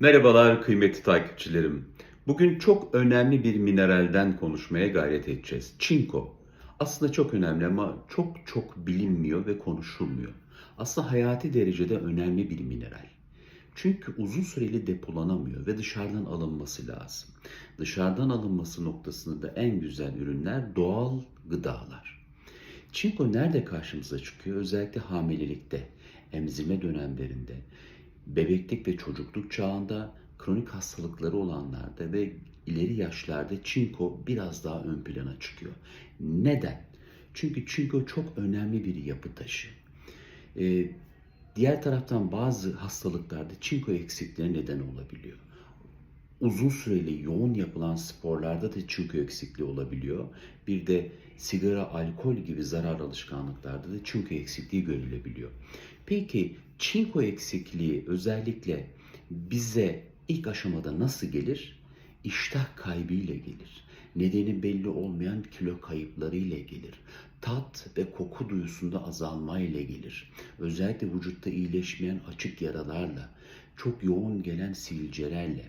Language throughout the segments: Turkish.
Merhabalar kıymetli takipçilerim. Bugün çok önemli bir mineralden konuşmaya gayret edeceğiz. Çinko. Aslında çok önemli ama çok çok bilinmiyor ve konuşulmuyor. Aslında hayati derecede önemli bir mineral. Çünkü uzun süreli depolanamıyor ve dışarıdan alınması lazım. Dışarıdan alınması noktasında da en güzel ürünler doğal gıdalar. Çinko nerede karşımıza çıkıyor? Özellikle hamilelikte, emzirme dönemlerinde, bebeklik ve çocukluk çağında, kronik hastalıkları olanlarda ve ileri yaşlarda çinko biraz daha ön plana çıkıyor. Neden? Çünkü çinko çok önemli bir yapı taşı. Ee, diğer taraftan bazı hastalıklarda çinko eksikliğine neden olabiliyor uzun süreli yoğun yapılan sporlarda da çinko eksikliği olabiliyor. Bir de sigara, alkol gibi zarar alışkanlıklarda da çinko eksikliği görülebiliyor. Peki çinko eksikliği özellikle bize ilk aşamada nasıl gelir? İştah kaybıyla gelir. Nedeni belli olmayan kilo kayıpları ile gelir. Tat ve koku duyusunda azalma ile gelir. Özellikle vücutta iyileşmeyen açık yaralarla, çok yoğun gelen sivilcelerle,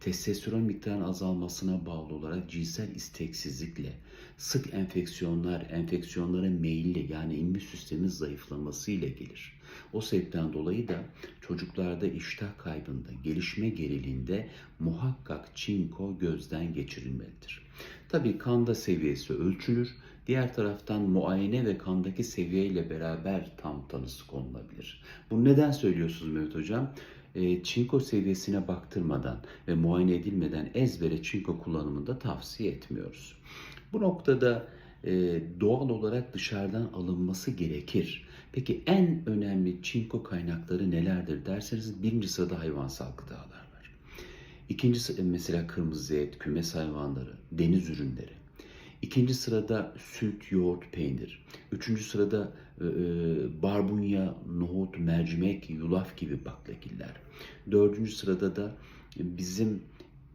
testosteron miktarının azalmasına bağlı olarak cinsel isteksizlikle, sık enfeksiyonlar, enfeksiyonlara meyilli yani immün sistemin zayıflaması ile gelir. O sebepten dolayı da çocuklarda iştah kaybında, gelişme geriliğinde muhakkak çinko gözden geçirilmelidir. Tabii kanda seviyesi ölçülür. Diğer taraftan muayene ve kandaki seviyeyle beraber tam tanısı konulabilir. Bunu neden söylüyorsunuz Mehmet Hocam? E, çinko seviyesine baktırmadan ve muayene edilmeden ezbere çinko kullanımında tavsiye etmiyoruz. Bu noktada e, doğal olarak dışarıdan alınması gerekir. Peki en önemli çinko kaynakları nelerdir derseniz birinci sırada hayvansal gıdalar var. İkincisi mesela kırmızı et, kümes hayvanları, deniz ürünleri. İkinci sırada süt, yoğurt, peynir. Üçüncü sırada e, barbunya, nohut, mercimek, yulaf gibi baklagiller. Dördüncü sırada da bizim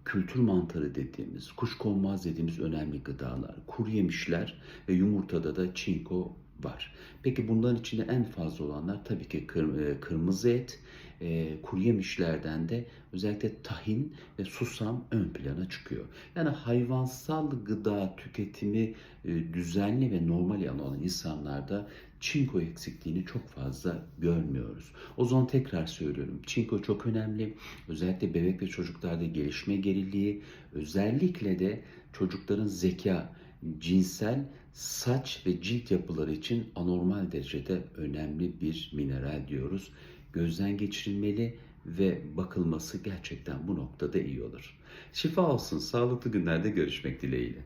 kültür mantarı dediğimiz, kuşkonmaz dediğimiz önemli gıdalar, kuru yemişler ve yumurtada da çinko var. Peki bunların içinde en fazla olanlar tabii ki kır, kırmızı et, e, kuru yemişlerden de özellikle tahin ve susam ön plana çıkıyor. Yani hayvansal gıda tüketimi e, düzenli ve normal olan insanlarda çinko eksikliğini çok fazla görmüyoruz. O zaman tekrar söylüyorum. Çinko çok önemli. Özellikle bebek ve çocuklarda gelişme geriliği, özellikle de çocukların zeka, cinsel, saç ve cilt yapıları için anormal derecede önemli bir mineral diyoruz. Gözden geçirilmeli ve bakılması gerçekten bu noktada iyi olur. Şifa olsun, sağlıklı günlerde görüşmek dileğiyle.